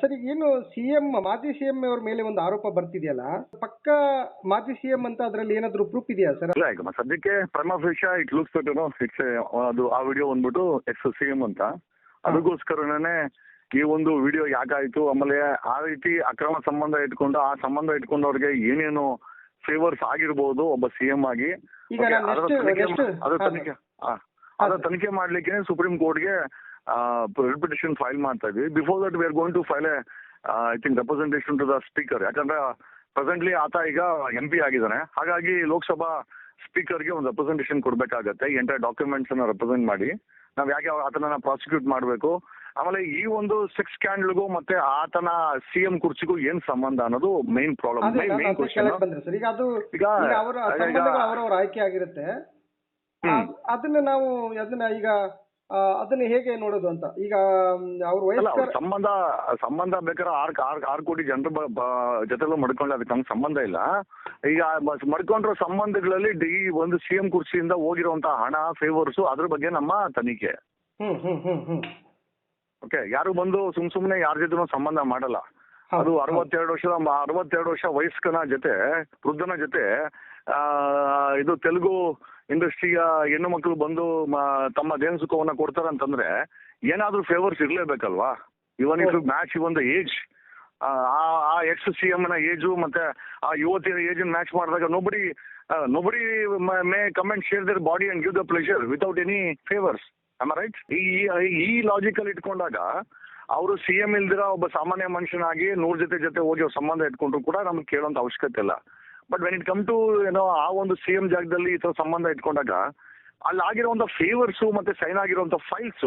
ಸರಿ ಏನು ಸಿಎಂ ಮಾಜಿ ಸಿಎಂ ಅವರ ಮೇಲೆ ಒಂದು ಆರೋಪ ಬರ್ತಿದೆಯಲ್ಲ? ಪಕ್ಕ ಮಾಜಿ ಸಿಎಂ ಅಂತ ಅದರಲ್ಲಿ ಏನಾದರೂ ಪ್ರೂಫ್ ಇದೆಯಾ ಸರ್? ಇಲ್ಲ ಈಗ ಸದ್ಯಕ್ಕೆ ಪ್ರಮಫಿಷ ಇಟ್ ಲುಕ್ಸ್ ನೋ ಇಟ್ಸ್ ಅದು ಆ ವಿಡಿಯೋ ಬಂದ್ಬಿಟ್ಟು ಎಕ್ಸ್ ಸಿ ಎಂ ಅಂತ. ಅದಕ್ಕೋಸ್ಕರನೇ ಈ ಒಂದು ವಿಡಿಯೋ ಯಾಕಾಯ್ತು? ಆಮೇಲೆ ಆ ರೀತಿ ಅಕ್ರಮ ಸಂಬಂಧ ಇಟ್ಕೊಂಡು ಆ ಸಂಬಂಧ ಇಟ್ಕೊಂಡವ್ರಿಗೆ ಏನೇನು ಫೇವರ್ಸ್ ಆಗಿರ್ಬೋದು ಒಬ್ಬ ಸಿ ಎಂ ಆಗಿ? ಅದರ ತನಿಖೆ. ಅದರ ತನಿಖೆ ಮಾಡ್ಲಿಕ್ಕೆ ಸುಪ್ರೀಂ ಕೋರ್ಟ್ಗೆ ರಿಪಿಟೇಷನ್ ಫೈಲ್ ಮಾಡ್ತಾ ಇದ್ವಿ. Before that we are going to file I think representation to the speaker ಯಾಕಂದ್ರೆ ಪ್ರೆಸೆಂಟ್ಲಿ ಆತ ಈಗ ಎಂ ಪಿ ಆಗಿದ್ದಾನೆ. ಹಾಗಾಗಿ ಲೋಕಸಭಾ ಸ್ಪೀಕರ್ಗೆ ಒಂದು ರೆಪ್ರೆಸೆಂಟೇಷನ್ ಕೊಡಬೇಕಾಗತ್ತೆ. ಎಂಟರ್ ಡಾಕ್ಯುಮೆಂಟ್ಸ್ ಅನ್ನ ರೆಪ್ರೆಸೆಂಟ್ ಮಾಡಿ. ನಾವ್ ಯಾಕೆ ಆತನ ಪ್ರಾಸಿಕ್ಯೂಟ್ ಮಾಡಬೇಕು? ಆಮೇಲೆ ಈ ಒಂದು ಸೆಕ್ಸ್ ಸ್ಕ್ಯಾಂಡಲ್ಗೂ ಮತ್ತೆ ಆತನ ಸಿ ಎಂ ಕುರ್ಚಿಗೂ ಏನ್ ಸಂಬಂಧ ಅನ್ನೋದು ಮೈನ್ ಪ್ರಾಬ್ಲಮ್ ಮೈನ್ ಕ್ವಶನ್ ಈಗ ಅದು ಈಗ ಈಗ ಅವರ ಅವರವರ ಆಯ್ಕೆ ಆಗಿರುತ್ತೆ. ಅದನ್ನ ನಾವು ಅದನ್ನ ಈಗ ಅದನ್ನ ಹೇಗೆ ನೋಡೋದು ಅಂತ? ಈಗ ಅವ್ರ ಅಲ್ಲ ಅವ್ರ ವಯಸ್ಕರ ಸಂಬಂಧ ಸಂಬಂಧ ಬೇಕಾದ್ರೆ ಆರ್ ಆರ್ ಆರ್ ಕೋಟಿ ಜನರ ಜೊತೆಲೂ ಮಡ್ಕೊಂಡ್ರೆ ಅದಕ್ಕೆ ನಮ್ಗೆ ಸಂಬಂಧ ಇಲ್ಲ. ಈಗ ಮಡ್ಕೊಂಡಿರೋ ಸಂಬಂಧಗಳಲ್ಲಿ ಡಿ- ಈ ಒಂದು ಸಿ ಎಂ ಕುರ್ಚಿಯಿಂದ ಹೋಗಿರುವಂತ ಹಣ ಫೇವರ್ಸ್ ಅದ್ರ ಬಗ್ಗೆ ನಮ್ಮ ತನಿಖೆ. ಹ್ಮ್ ಹ್ಮ್ ಹ್ಮ್ ಹ್ಮ್. ಓಕೆ ಯಾರು ಬಂದು ಸುಮ್ ಸುಮ್ನೆ ಯಾರ ಜೊತೆ ಸಂಬಂಧ ಮಾಡಲ್ಲ. ಅದು. ಅರವತ್ತೆರಡು ವರ್ಷದ ಮ- ಅರವತ್ತೆರಡು ವರ್ಷ ವಯಸ್ಕನ ಜೊತೆ ವೃದ್ಧನ ಜೊತೆ ಆ, ಇದು ತೆಲುಗು ಇಂಡಸ್ಟ್ರಿಯ ಹೆಣ್ಣು ಮಕ್ಕಳು ಬಂದು ತಮ್ಮ ದೇಹ ಸುಖವನ್ನ ಕೊಡ್ತಾರೆ ಅಂತಂದ್ರೆ ಏನಾದ್ರೂ favours ಇರ್ಲೇಬೇಕಲ್ವಾ? Even if match even the age ಆ ಎಕ್ಸ್ ಸಿ ಎಂ ನ ಏಜು ಮತ್ತೆ ಆ ಯುವತಿಯ ಏಜ್ ಮ್ಯಾಚ್ ಮಾಡಿದಾಗ nobody nobody may comment share their body and give the pleasure without any favours right ಈ ಈ ಲಾಜಿಕಲ್ ಇಟ್ಕೊಂಡಾಗ ಅವರು ಸಿ ಎಂ ಇಲ್ದಿರ ಒಬ್ಬ ಸಾಮಾನ್ಯ ಮನುಷ್ಯನಾಗಿ ನೂರ್ ಜೊತೆ ಜೊತೆ ಹೋಗಿ ಅವ್ರ ಸಂಬಂಧ ಇಟ್ಕೊಂಡ್ರು ಕೂಡ ನಮ್ಗೆ ಕೇಳೋಂತ ಅವಶ್ಯಕತೆ ಇಲ್ಲ. But when it come to ಏನೋ ಆ ಒಂದು ಸಿ ಎಂ ಜಾಗದಲ್ಲಿ ಈ ತರ ಸಂಬಂಧ ಇಟ್ಕೊಂಡಾಗ ಅಲ್ಲಿ ಆಗಿರುವಂತ ಫೇವರ್ಸ್ ಮತ್ತೆ ಸೈನ್ ಆಗಿರುವಂತ ಫೈಲ್ಸ್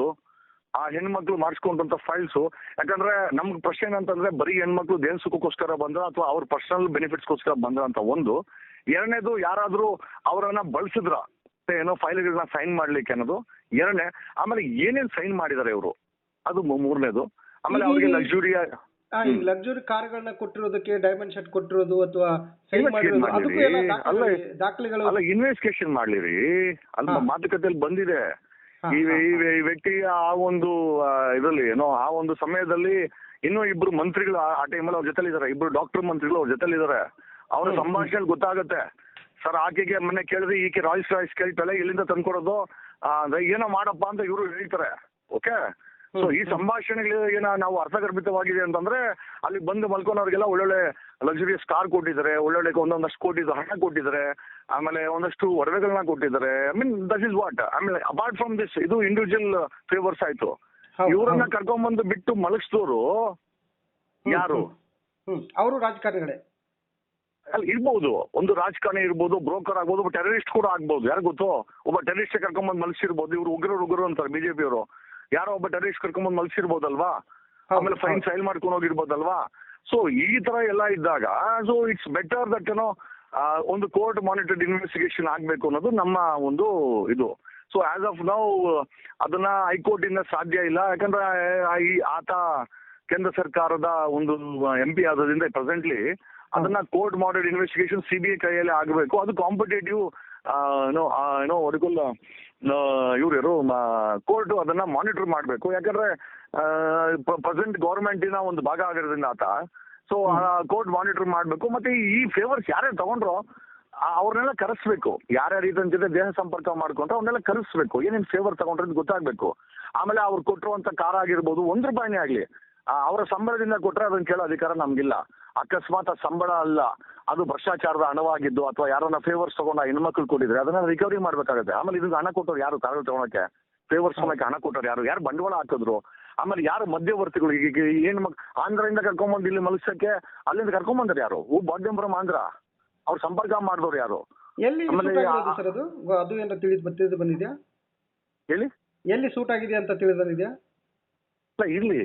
ಆ ಹೆಣ್ಮಕ್ಳು ಮಾಡಿಸ್ಕೊಂಡಂತ ಫೈಲ್ಸ್ ಯಾಕಂದ್ರೆ ನಮ್ಗೆ ಪ್ರಶ್ನೆ ಏನಂತಂದ್ರೆ ಬರೀ ಹೆಣ್ಮಕ್ಳು ದೇಹ ಸುಖಕ್ಕೋಸ್ಕರ ಬಂದ್ರ ಅಥವಾ ಅವ್ರ ಪರ್ಸನಲ್ ಬೆನಿಫಿಟ್ಸ್ಗೋಸ್ಕರ ಬಂದ್ರ ಅಂತ ಒಂದು. ಎರಡನೇದು ಯಾರಾದ್ರೂ ಅವರನ್ನ ಬಳಸಿದ್ರ ಏನೋ ಫೈಲ್ಗಳನ್ನ ಸೈನ್ ಮಾಡ್ಲಿಕ್ಕೆ ಅನ್ನೋದು ಎರಡನೇ. ಆಮೇಲೆ ಏನೇನ್ ಸೈನ್ ಮಾಡಿದಾರೆ ಇವರು? ಅದು ಮೂರನೇದು. ಆಮೇಲೆ ಅವರಿಗೆ ಅವ್ರಿಗೆ ಲಕ್ಸುರಿಯ ಆ, ಈ ಲಕ್ಸುರಿ ಕಾರ್ಗಳನ್ನ ಕೊಟ್ಟಿರೋದಕ್ಕೆ ಡೈಮಂಡ್ ಶರ್ಟ್ ಕೊಟ್ಟಿರೋದು ಅಥವಾ ದಾಖಲೆಗಳು ಅಲ್ಲ ಇನ್ವೆಸ್ಟಿಗೇಷನ್ ಮಾಡ್ಲಿರಿ ಅಲ್ಲಿ. ಮಾತುಕತೆಯಲ್ಲಿ ಬಂದಿದೆ. ಈ ವ್ಯಕ್ತಿ ಈ ಆ ಒಂದು ಇದರಲ್ಲಿ ಏನೋ ಆ ಒಂದು ಸಮಯದಲ್ಲಿ ಇನ್ನೂ ಇಬ್ರು ಮಂತ್ರಿಗಳು ಆ- ಟೈಮಲ್ಲಿ ಅವ್ರ ಜೊತೆಲಿ ಇದಾರೆ ಇಬ್ರು ಡಾಕ್ಟರ್ ಮಂತ್ರಿಗಳು ಅವ್ರ ಜೊತೆಲಿ ಇದಾರೆ ಅವರ ಸಂಭಾಷಣೆ ಗೊತ್ತಾಗುತ್ತೆ. ಸರ್ ಆಕೆಗೆ ಮೊನ್ನೆ ಕೇಳಿದ್ರೆ ಈಕೆ ರಾಯ್ಸ್ ರಾಯ್ಸ್ ಕೇಳ್ತಾಳೆ ಎಲ್ಲಿಂದ ತಂದ್ಕೊಡೋದು? ಏನೋ ಮಾಡಪ್ಪ ಅಂತ ಇವರು ಹೇಳ್ತಾರೆ. ಓಕೆ ಸೊ ಈ. ಸಂಭಾಷಣೆಗಳು ಏನ ನಾವು ಅರ್ಥಗರ್ಭಿತವಾಗಿದೆ ಅಂತಂದ್ರೆ ಅಲ್ಲಿ ಬಂದು ಮಲ್ಕೊಂಡವ್ರಿಗೆಲ್ಲ ಒಳ್ಳೊಳ್ಳೆ ಲಕ್ಸುರಿಯಸ್ ಕಾರ್ ಕೊಟ್ಟಿದ್ದಾರೆ ಒಳ್ಳೊಳ್ಳೆ ಒಂದೊಂದಷ್ಟು ಕೋಟಿ ಹಣ ಕೊಟ್ಟಿದ್ದಾರೆ ಆಮೇಲೆ ಒಂದಷ್ಟು ಒಡವೆಗಳನ್ನ ಕೊಟ್ಟಿದ್ದಾರೆ. I mean that is what ಆಮೇಲೆ ಅಪಾರ್ಟ್ ಫ್ರಮ್ ದಿಸ್ ಇದು ಇಂಡಿವಿಜುವಲ್ ಫೇವರ್ಸ್ ಆಯ್ತು. ಇವರನ್ನ. ಕರ್ಕೊಂಡ್ಬಂದು ಬಿಟ್ಟು ಮಲಗಿಸಿದವರು ಯಾರು? ಅವರು ರಾಜಕಾರಣಿಗಳೇ. ಅಲ್ಲಿ ಇರ್ಬೋದು. ಒಂದು ರಾಜಕಾರಣಿ ಇರ್ಬೋದು ಬ್ರೋಕರ್ ಆಗ್ಬೋದು ಒಬ್ಬ ಟೆರರಿಸ್ಟ್ ಕೂಡ ಆಗ್ಬೋದು. ಯಾರು ಗೊತ್ತು? ಒಬ್ಬ ಟೆರರಿಸ್ಟ್ ಕರ್ಕೊಂಡ್ಬಂದು ಮಲಗಿಸಿರ್ಬೋದು. ಇವ್ರು ಉಗ್ರರು ಉಗ್ರರು ಅಂತಾರೆ ಬಿಜೆಪಿ ಅವರು. ಯಾರೋ ಒಬ್ಬ ಟೆರರಿಸ್ಟ್ ಕರ್ಕೊಂಡ್ಬಂದು ಮಲ್ಸಿರ್ಬೋದಲ್ವಾ? ಆಮೇಲೆ ಫೈನ್ ಫೈಲ್ ಮಾಡ್ಕೊಂಡು ಹೋಗಿರ್ಬೋದಲ್ವಾ ಸೊ ಈ ತರ ಎಲ್ಲ ಇದ್ದಾಗ ಸೊ ಇಟ್ಸ್ ಬೆಟರ್ ದಟ್ ಏನೋ ಒಂದು ಕೋರ್ಟ್ ಮಾನಿಟರ್ಡ್ ಇನ್ವೆಸ್ಟಿಗೇಷನ್ ಆಗ್ಬೇಕು ಅನ್ನೋದು ನಮ್ಮ ಒಂದು ಇದು. ಸೊ ಆಸ್ ಆಫ್ ನೌ ಅದನ್ನ ಹೈಕೋರ್ಟ್ ಇಂದ ಸಾಧ್ಯ ಇಲ್ಲ. ಯಾಕಂದ್ರೆ ಈ ಆತ ಕೇಂದ್ರ ಸರ್ಕಾರದ ಒಂದು ಎಂ ಪಿ ಆದ್ರಿಂದ ಪ್ರೆಸೆಂಟ್ಲಿ ಅದನ್ನ ಕೋರ್ಟ್ ಮಾಡೆಡ್ ಇನ್ವೆಸ್ಟಿಗೇಷನ್ ಸಿಬಿಐ ಕೈಯಲ್ಲಿ ಆಗಬೇಕು. ಅದು ಕಾಂಪಿಟೇಟಿವ್ ಏನೋ ಏನೋ ಒಡಕುಲ್ಲ ಇವ್ರು ಯಾರು ಕೋರ್ಟ್ ಅದನ್ನ ಮಾನಿಟರ್ ಮಾಡಬೇಕು. ಯಾಕಂದ್ರೆ ಪ್ರೆಸೆಂಟ್ ಗೌರ್ಮೆಂಟಿನ ಒಂದು ಭಾಗ ಆಗಿರೋದ್ರಿಂದ ಆತ. ಸೊ ಕೋರ್ಟ್ ಮಾನಿಟರ್ ಮಾಡಬೇಕು. ಮತ್ತೆ ಈ ಫೇವರ್ಸ್ ಯಾರ್ಯಾರು ತಗೊಂಡ್ರು ಅವ್ರನ್ನೆಲ್ಲ ಕರೆಸ್ಬೇಕು. ಯಾರ್ಯಾರ ಇದನ್ ಜೊತೆ ದೇಹ ಸಂಪರ್ಕ ಮಾಡ್ಕೊಂಡ್ರೆ ಅವ್ರನ್ನೆಲ್ಲ ಕರೆಸ್ಬೇಕು. ಏನೇನ್ ಫೇವರ್ ತಗೊಂಡ್ರೆ ಅಂತ ಗೊತ್ತಾಗ್ಬೇಕು. ಆಮೇಲೆ ಅವ್ರು ಕೊಟ್ಟಿರುವಂತ ಕಾರ ಆಗಿರ್ಬೋದು ಒಂದ್ ರೂಪಾಯಿನೇ ಆಗ್ಲಿ. ಅವರ ಸಂಬಳದಿಂದ ಕೊಟ್ರೆ ಅದನ್ನ ಕೇಳೋ ಅಧಿಕಾರ ನಮ್ಗಿಲ್ಲ. ಅಕಸ್ಮಾತ್ ಸಂಬಳ ಅಲ್ಲ ಅದು ಭ್ರಷ್ಟಾಚಾರದ ಹಣವಾಗಿದ್ದು ಅಥವಾ ಯಾರನ್ನ ಫೇವರ್ಸ್ ತಗೊಂಡ ಹೆಣ್ಮಕ್ಳು ಕೊಟ್ಟಿದ್ರೆ ಅದನ್ನ ರಿಕವರಿ ಮಾಡ್ಬೇಕಾಗುತ್ತೆ. ಆಮೇಲೆ ಇದಕ್ಕೆ ಹಣ ಕೊಟ್ಟವ್ರು ಯಾರು? ಕಾರಗಳು ತಗೊಳಕ್ಕೆ ಫೇವರ್ಸ್ ತಗೊಳಕ್ಕೆ ಹಣ ಕೊಟ್ಟವ್ರು ಯಾರು? ಯಾರು ಬಂಡವಾಳ ಹಾಕಿದ್ರು? ಆಮೇಲೆ ಯಾರು ಮಧ್ಯವರ್ತಿಗಳು? ಈಗ ಏನ್ ಮಕ್ ಆಂಧ್ರದಿಂದ ಕರ್ಕೊಂಬಂದು ಇಲ್ಲಿ ಮಲಗಿಸಕ್ಕೆ ಅಲ್ಲಿಂದ ಕರ್ಕೊಂಬಂದ್ರೆ ಯಾರು? ಹೂ ಬಾಡ್ಯಂಬರಂ ಆಂಧ್ರ. ಅವ್ರು ಸಂಪರ್ಕ ಮಾಡಿದವ್ರು ಯಾರು? ಎಲ್ಲಿ ಸರ್ ಅದು? ಅದು ಏನಾರ ತಿಳಿದು ಬಂದಿದ್ಯಾ? ಹೇಳಿ? ಎಲ್ಲಿ ಸೂಟ್ ಆಗಿದೆ ಅಂತ ತಿಳಿದು ಬಂದಿದ್ಯಾ? ಇಲ್ಲ ಇರ್ಲಿ.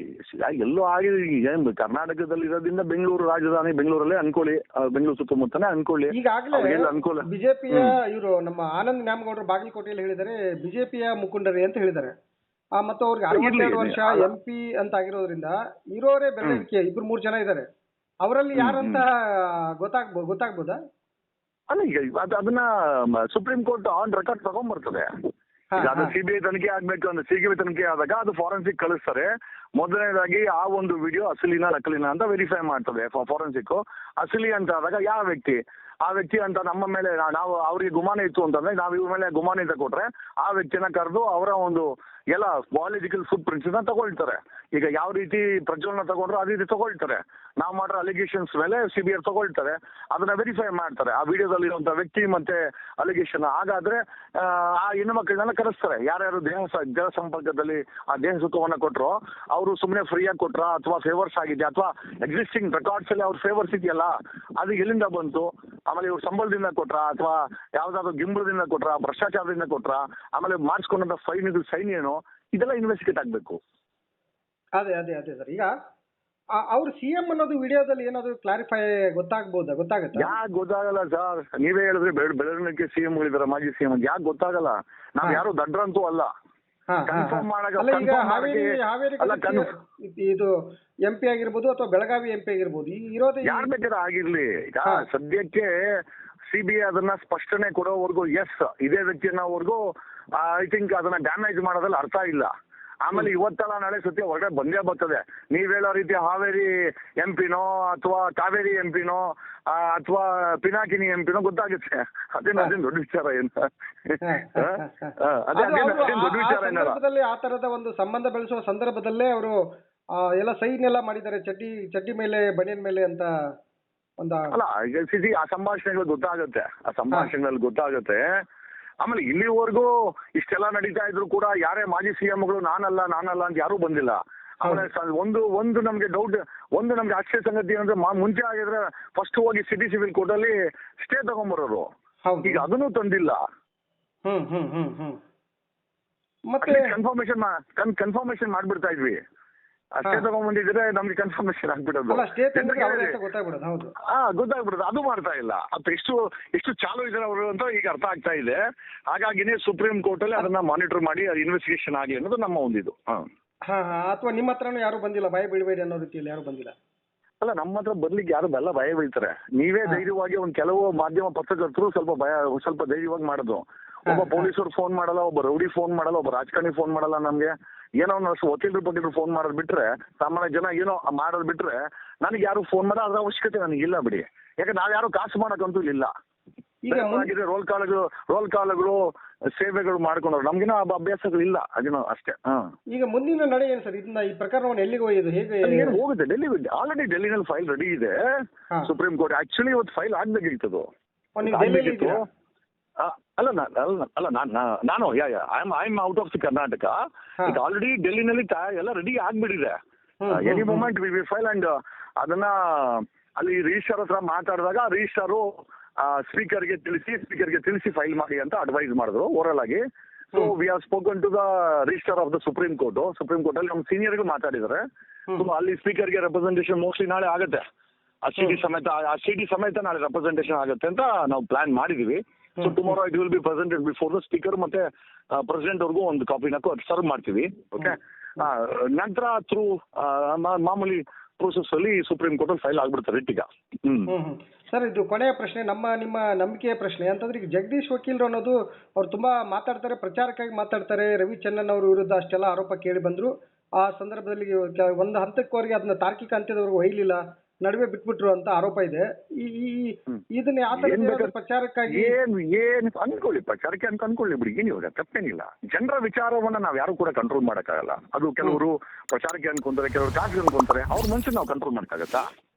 ಎಲ್ಲೋ ಆಗಿದೆ ಏನ್ ಕರ್ನಾಟಕದಲ್ಲಿ ಇರೋದ್ರಿಂದ ಬೆಂಗಳೂರು ರಾಜಧಾನಿ ಬೆಂಗಳೂರಲ್ಲೇ ಅನ್ಕೊಳ್ಳಿ ಬೆಂಗಳೂರು ಸುತ್ತಮುತ್ತನೇ ಅನ್ಕೊಳ್ಳಿ ಈಗಾಗಲೇ ಅನುಕೂಲ. ಬಿಜೆಪಿಯ ಇವರು ನಮ್ಮ ಆನಂದ್ ನ್ಯಾಮಗೌಡರು ಬಾಗಲಕೋಟೆಯಲ್ಲಿ ಹೇಳಿದ್ದಾರೆ ಬಿಜೆಪಿಯ ಮುಖಂಡರೇ ಅಂತ ಹೇಳಿದ್ದಾರೆ. ಆ ಮತ್ತು ಅವ್ರಿಗೆ ಅರವತ್ತೆರಡು ವರ್ಷ. ಎಂ ಪಿ ಅಂತ ಆಗಿರೋದ್ರಿಂದ ಇರೋರೇ ಬೆರಳಿಕೆ ಇಬ್ರು ಮೂರು ಜನ ಇದ್ದಾರೆ. ಅವರಲ್ಲಿ ಯಾರಂತ ಗೊತ್ತಾಗ್ಬೋದು ಗೊತ್ತಾಗ್ಬೋದಾ? ಅಲ್ಲ ಈಗ ಅದು ಅದನ್ನ ಸುಪ್ರೀಂ ಕೋರ್ಟ್ ಆನ್ ರೆಕಾರ್ಡ್ ತಗೊಂಡ್ಬರ್ತದೆ ಈಗ ಅದು. ಸಿಬಿಐ ತನಿಖೆ ಆಗ್ಬೇಕು ಅಂದ್ರೆ ಸಿಬಿಐ ತನಿಖೆ ಆದಾಗ ಅದು ಫಾರೆನ್ಸಿಕ್ ಕಳಿಸ್ತಾರೆ. ಮೊದಲನೇದಾಗಿ ಆ ಒಂದು ವಿಡಿಯೋ ಅಸಲಿನ ನಕಲಿನ ಅಂತ ವೆರಿಫೈ ಮಾಡ್ತದೆ ಫಾರೆನ್ಸಿಕ್ ಅಸಲಿ ಅಂತ ಆದಾಗ ಯಾವ ವ್ಯಕ್ತಿ? ಆ ವ್ಯಕ್ತಿ ಅಂತ ನಮ್ಮ ಮೇಲೆ ನಾವು ಅವ್ರಿಗೆ ಗುಮಾನ ಇತ್ತು ಅಂತಂದ್ರೆ ನಾವು ಇವ್ರ ಮೇಲೆ ಗುಮಾನ ಅಂತ ಕೊಟ್ರೆ ಆ ವ್ಯಕ್ತಿನ ಕರೆದು ಅವರ ಒಂದು ಎಲ್ಲ ಬಯಾಲಜಿಕಲ್ ಫುಡ್ ಪ್ರಿಂಟ್ಸ್ನ ತಗೊಳ್ತಾರೆ. ಈಗ ಯಾವ ರೀತಿ ಪ್ರಜ್ವಲನ ತಗೊಂಡ್ರು ಅದೇ ರೀತಿ ತಗೊಳ್ತಾರೆ. ನಾವು ಮಾಡಿರೋ ಅಲಿಗೇಷನ್ಸ್ ಮೇಲೆ ಸಿಬಿಐ ತಗೊಳ್ತಾರೆ. ಅದನ್ನ ವೆರಿಫೈ ಮಾಡ್ತಾರೆ. ಆ ವಿಡಿಯೋದಲ್ಲಿ ಇರುವಂತ ವ್ಯಕ್ತಿ ಮತ್ತೆ ಅಲಿಗೇಷನ್ ಹಾಗಾದ್ರೆ ಆ, ಹೆಣ್ಣು ಮಕ್ಕಳನ್ನೆಲ್ಲ ಕರೆಸ್ತಾರೆ. ಯಾರ್ಯಾರು ದೇಹ ಸ- ದೇಹ ಸಂಪರ್ಕದಲ್ಲಿ ಆ ದೇಹ ಸುಖವನ್ನ ಕೊಟ್ರು ಅವರು ಸುಮ್ಮನೆ ಫ್ರೀಯಾಗಿ ಕೊಟ್ರ ಅಥವಾ ಫೇವರ್ಸ್ ಆಗಿದೆ ಅಥವಾ ಎಕ್ಸಿಸ್ಟಿಂಗ್ ರೆಕಾರ್ಡ್ಸ್ ಅಲ್ಲಿ ಅವ್ರ ಫೇವರ್ಸ್ ಇದೆಯಲ್ಲ ಅದು ಎಲ್ಲಿಂದ ಬಂತು? ಆಮೇಲೆ ಇವ್ರು ಸಂಬಳದಿಂದ ಕೊಟ್ರ ಅಥವಾ ಯಾವ್ದಾದ್ರು ಗಿಂಬಳದಿಂದ ಕೊಟ್ರ ಭ್ರಷ್ಟಾಚಾರದಿಂದ ಕೊಟ್ರ ಆಮೇಲೆ ಮಾಡಿಸ್ಕೊಂಡಂತ ಫೈನ್ ಇದು ಸೈನ್ ಏನು? ಇದೆಲ್ಲ ಇನ್ವೆಸ್ಟಿಗೇಟ್ ಆಗ್ಬೇಕು. ಅದೇ ಅದೇ ಅದೇ ಸರ್. ಈಗ ಅವ್ರು ಸಿ ಎಂ ಅನ್ನೋದು ವಿಡಿಯೋದಲ್ಲಿ ಏನಾದ್ರು ಕ್ಲಾರಿಫೈ ಗೊತ್ತಾಗ್ಬೋದಾ? ಗೊತ್ತಾಗತ್ತಾ? ಯಾಕೆ ಗೊತ್ತಾಗಲ್ಲ ಸರ್? ನೀವೇ ಹೇಳಿದ್ರೆ ಬೆಳ ಬೆಳವಣಿಗೆ ಸಿಎಂ ಗಳಿದಾರೆ ಮಾಜಿ ಸಿಎಂ ಯಾಕೆ ಗೊತ್ತಾಗಲ್ಲ? ನಾವ್. ಯಾರು ದಡ್ರಂತೂ ಅಲ್ಲ. ಹಾ, ಹಾ, confirm ಹಾ. ಮಾಡಕ್ಕೆ- ಅಲ್ಲ ಈಗ confirm ಹಾವೇರಿ ಮಾಡಕ್ಕೆ- ಹಾವೇರಿ ಅಲ್ಲ, ಕ್ಷೇತ್ರ ಕನ್ಫ- ಇದು- ಇದು ಎಂ ಪಿ ಆಗಿರ್ಬೋದು ಅಥವಾ ಬೆಳಗಾವಿ ಎಂ ಪಿ ಆಗಿರ್ಬೋದು ಈ ಇರೋದು ಈ- ಯಾರ್ ಬೇಕಾದ್ರೆ ಆಗಿರ್ಲಿ. ಈಗ ಹಾ. ಸದ್ಯಕ್ಕೆ ಸಿಬಿಐ ಅದನ್ನ ಸ್ಪಷ್ಟನೆ ಕೊಡೋವರೆಗೂ ಎಸ್ ಇದೇ ವ್ಯಕ್ತಿ ಅವ್ರಿಗೂ ಐ ಥಿಂಕ್ ಅದನ್ನ ಡ್ಯಾಮೇಜ್ ಮಾಡೋದ್ರಲ್ಲಿ ಅರ್ಥ ಇಲ್ಲ. ಆಮೇಲೆ ಇವತ್ತಲ್ಲ ನಾಳೆ ಸುತ್ತಿ ಹೊರಗಡೆ ಬಂದೇ ಬರ್ತದೆ. ನೀವ್ ಹೇಳೋ ರೀತಿ ಹಾವೇರಿ ಎಂ ಪಿನೋ ಅಥವಾ ಕಾವೇರಿ ಎಂ ಪಿನೋ ಅಥವಾ ಪಿನಾಕಿನಿ ಎಂ ಪಿನೋ ಗೊತ್ತಾಗುತ್ತೆ. ಅದೇನು. ಅದೇನು ದೊಡ್ಡ ವಿಚಾರ ಏನ? ಅದೇ ಅದೇನು ದೊಡ್ಡ ವಿಚಾರ ಏನಲ್ಲ? ಆ ತರದ ಒಂದು ಸಂಬಂಧ ಬೆಳೆಸುವ ಸಂದರ್ಭದಲ್ಲೇ ಅವರು ಎಲ್ಲ ಸೈನ್ ಎಲ್ಲ ಮಾಡಿದ್ದಾರೆ ಚಡ್ಡಿ ಚಡ್ಡಿ ಮೇಲೆ ಬನಿಯನ್ ಮೇಲೆ ಅಂತ ಒಂದು ಅಲ್ಲ ಸಿಟಿ ಆ ಸಂಭಾಷಣೆಗಳು ಗೊತ್ತಾಗುತ್ತೆ. ಆ ಸಂಭಾಷಣೆಗಳಲ್ಲಿ ಗೊತ್ತಾಗುತ್ತೆ. ಆಮೇಲೆ ಇಲ್ಲಿವರೆಗೂ ಇಷ್ಟೆಲ್ಲ ನಡೀತಾ ಇದ್ರು ಕೂಡ ಯಾರೇ ಮಾಜಿ ಸಿಎಂಗಳು ನಾನಲ್ಲ ನಾನಲ್ಲ ಅಂತ ಯಾರೂ ಬಂದಿಲ್ಲ. ಆಮೇಲೆ ಒಂದು ಒಂದು ನಮ್ಗೆ ಡೌಟ್ ಒಂದು ನಮ್ಗೆ ಆಶ್ಚರ್ಯ ಸಂಗತಿ ಅಂದ್ರೆ ಮುಂಚೆ ಆಗಿದ್ರೆ ಫಸ್ಟ್ ಹೋಗಿ ಸಿಟಿ ಸಿವಿಲ್ ಕೋರ್ಟ್ ಅಲ್ಲಿ ಸ್ಟೇ ತಗೊಂಬರೋರು. ಹೌದು. ಈಗ ಅದನ್ನು ತಂದಿಲ್ಲ. ಹ್ಮ್ ಹ್ಮ್ ಹ್ಮ್ ಹ್ಮ್. ಮತ್ತೆ ಕನ್ಫರ್ಮೇಶನ್ ಕನ್ಫರ್ಮೇಶನ್ ಮಾಡ್ಬಿಡ್ತಾ ಇದ್ವಿ. ಅಷ್ಟೇ ತಗೊಂಡ್ ತಗೊಂಡ್ಬಂದಿದ್ರೆ ನಮ್ಗೆ ಕನ್ಫರ್ಮೇಶನ್ ಆಗ್ಬಿಡೋದು. ಗೊತ್ತಾಗ್ಬಿಡೋದು ಹೌದು. ಹಾ ಗೊತ್ತಾಗ್ಬಿಡುದು. ಅದು ಮಾಡ್ತಾ ಇಲ್ಲ. ಅದು ಎಷ್ಟು ಎಷ್ಟು ಚಾಲು ಇದ್ರೆ ಅವರು ಅಂತ ಈಗ ಅರ್ಥ ಆಗ್ತಾ ಇದೆ. ಹಾಗಾಗಿನೇ ಸುಪ್ರೀಂ ಕೋರ್ಟ್ ಅಲ್ಲಿ ಅದನ್ನ ಮಾನಿಟರ್ ಮಾಡಿ ಇನ್ವೆಸ್ಟಿಗೇಷನ್ ಆಗಿ ಅನ್ನೋದು ನಮ್ಮ ಒಂದಿದು. ಹಾ. ಹಾ ಹಾ. ಅಥವಾ ನಿಮ್ಮ ಹತ್ರನೂ ಯಾರು ಬಂದಿಲ್ಲ ಭಯ ಬಿಡಬೇಡಿ ಅನ್ನೋ ರೀತಿಯಲ್ಲಿ ಯಾರು ಬಂದಿಲ್ಲ? ಅಲ್ಲ ನಮ್ಮ ಹತ್ರ ಬರ್ಲಿಕ್ಕೆ ಯಾರು ಬೆಲ್ಲ ಭಯ ಬೀಳ್ತಾರೆ. ನೀವೇ. ಧೈರ್ಯವಾಗಿ ಒಂದ್ ಕೆಲವು ಮಾಧ್ಯಮ ಪತ್ರಕರ್ತರು ಸ್ವಲ್ಪ ಭಯ ಸ್ವಲ್ಪ ಧೈರ್ಯವಾಗಿ ಮಾಡೋದು. ಒಬ್ಬ. ಪೊಲೀಸರು ಫೋನ್ ಮಾಡಲ್ಲ ಒಬ್ಬ ರೌಡಿ ಫೋನ್ ಮಾಡಲ್ಲ ಒಬ್ಬ ರಾಜಕಾರಣಿ ಫೋನ್ ಮಾಡಲ್ಲ ನಮ್ಗೆ. ಏನೋ ಒಂದಷ್ಟು ವಕೀಲರು ಬಗ್ಗೆ ಫೋನ್ ಮಾಡೋದು ಬಿಟ್ರೆ ಸಾಮಾನ್ಯ ಜನ ಏನೋ ಮಾಡೋದು ಬಿಟ್ರೆ ನನಗೆ ಯಾರು ಫೋನ್ ಮಾಡೋ ಅದ್ರ ಅವಶ್ಯಕತೆ ನನಗೆ ಇಲ್ಲ ಬಿಡಿ. ಯಾಕಂದ್ರೆ ನಾವ್ ಯಾರು ಕಾಸು ಮಾಡಕ್ಕಂತೂ ಇಲ್ಲ. ರೋಲ್ ಕಾಲಗಳು ರೋಲ್ ಕಾಲಗಳು ಸೇವೆಗಳು ಮಾಡ್ಕೊಂಡ್ರು ನಮ್ಗಿನ ಆ ಅಭ್ಯಾಸಗಳು ಇಲ್ಲ ಅದೇನೋ ಅಷ್ಟೇ. ಹಾ. ಈಗ ಮುಂದಿನ ನಡೆ ಏನು ಸರ್? ಇದನ್ನ ಈ ಪ್ರಕರಣವನ್ನು ಎಲ್ಲಿಗೆ ಒಯ್ಯೋದು ಹೇಗೆ ಹೋಗುತ್ತೆ? ಡೆಲ್ಲಿ ಆಲ್ರೆಡಿ ಡೆಲ್ಲಿನಲ್ಲಿ ಫೈಲ್ ರೆಡಿ ಇದೆ. ಸುಪ್ರೀಂ ಕೋರ್ಟ್ ಆಕ್ಚುಲಿ ಇವತ್ತು ಫೈಲ್ ಆಗ್ಬೇಕಿತ್ತು ಅಲ್ಲ ಅಲ್ಲ ಅಲ್ಲ ನಾನ್- ನಾನು yeah yeah I am I am out of the Karnataka. ಈಗ ಆಲ್ರೆಡಿ ಡೆಲ್ಲಿನಲ್ಲಿ ಎಲ್ಲ ರೆಡಿ ಆಗ್ಬಿಟ್ಟಿದೆ any. Moment we we file and ಅದನ್ನ ಅಲ್ಲಿ ರಿಜಿಸ್ಟರ್ ಹತ್ರ ಮಾತಾಡಿದಾಗ ರಿಜಿಸ್ಟರ್ ಸ್ಪೀಕರ್ಗೆ ತಿಳಿಸಿ ಸ್ಪೀಕರ್ಗೆ ತಿಳಿಸಿ ಫೈಲ್ ಮಾಡಿ ಅಂತ ಅಡ್ವೈಸ್ ಮಾಡಿದ್ರು ಓರಲ್ ಆಗಿ so. We have spoken to the register of the supreme court supreme court ಅಲ್ಲಿ ನಮ್ಮ ಸೀನಿಯರ್ಗೂ ಮಾತಾಡಿದ್ದಾರೆ ಮಾತಾಡಿದ್ರೆ ಸೊ ಅಲ್ಲಿ ಸ್ಪೀಕರ್ಗೆ ರೆಪ್ರೆಸೆಂಟೇಷನ್ ಮೋಸ್ಟ್ಲಿ ನಾಳೆ ಆಗುತ್ತೆ ಆ ಸಿ ಡಿ ಹ್ಮ್. ಸಮೇತ ಆ ಸಿ ಡಿ ಸಮೇತ ನಾಳೆ ರೆಪ್ರೆಸೆಂಟೇಷನ್ ಆಗುತ್ತೆ ಅಂತ ನಾವು ಪ್ಲಾನ್ ಮಾಡಿದೀವಿ so. Tomorrow it will be presented before the speaker ಮತ್ತೆ ಪ್ರೆಸಿಡೆಂಟ್ ಅವ್ರಿಗೂ ಒಂದು ಕಾಪಿನ ಸರ್ವ್ ಮಾಡ್ತೀವಿ ಓಕೆ ನಂತರ ಥ್ರೂ ಮಾಮೂಲಿ ಪ್ರೋಸೆಸ್ ಅಲ್ಲಿ ಸುಪ್ರೀಂ ಕೋರ್ಟ್ ಅಲ್ಲಿ ಫೈಲ್ ಆಗ್ಬಿಡ್ತಾರೆ ರಿಟ್ಟಿಗ ಹ್ಮ್. ಸರ್ ಇದು ಕೊನೆಯ ಪ್ರಶ್ನೆ ನಮ್ಮ ನಿಮ್ಮ ನಂಬಿಕೆಯ ಪ್ರಶ್ನೆ ಅಂತಂದ್ರೆ ಈಗ ಜಗದೀಶ್ ವಕೀಲರು ಅನ್ನೋದು ಅವ್ರು ತುಂಬಾ ಮಾತಾಡ್ತಾರೆ ಪ್ರಚಾರಕ್ಕಾಗಿ ಮಾತಾಡ್ತಾರೆ ರವಿಚಂದ್ರನ್ ಅವ್ರ ವಿರುದ್ಧ ಅಷ್ಟೆಲ್ಲ ಆರೋಪ ಕೇಳಿ ಬಂದ್ರು. ಆ ಸಂದರ್ಭದಲ್ಲಿ ಒಂದು ಒಂದು ಹಂತಕ್ಕವರೆಗೆ ಅದನ್ನ ತಾರ್ಕಿಕ ಅಂತ್ಯದವರೆಗೂ ಒಯ್ಲಿಲ್ಲ. ನಡುವೆ ಬಿಟ್ಬಿಟ್ರು ಅಂತ ಆರೋಪ ಇದೆ. ಈ ಇದನ್ನ ಯಾವ ತರ ಏನ್ ಬೇಕಾದ್ರೆ- ಪ್ರಚಾರಕ್ಕಾಗಿ ಏನ್ ಏನ್ ಅನ್ಕೊಳ್ಳಿ ಪ್ರಚಾರಕ್ಕೆ ಅಂತ ಅನ್ಕೊಳ್ಳಿ ಬಿಡಿ ಏನು ಇವಾಗ ತಪ್ಪೇನಿಲ್ಲ. ಜನರ ವಿಚಾರವನ್ನ ನಾವ್ ಯಾರು ಕೂಡ ಕಂಟ್ರೋಲ್ ಮಾಡಕ್ಕಾಗಲ್ಲ. ಅದು ಕೆಲವರು ಪ್ರಚಾರಕ್ಕೆ ಅನ್ಕೊಂತಾರೆ ಕೆಲವರು ಕಾಸಿಗೆ ಅನ್ಕೊಂತಾರೆ ಅವ್ರ ಮನ್ಸನ್ನ ನಾವು ಕಂಟ್ರೋಲ್ ಮಾಡಕ್ಕಾಗತ್ತಾ?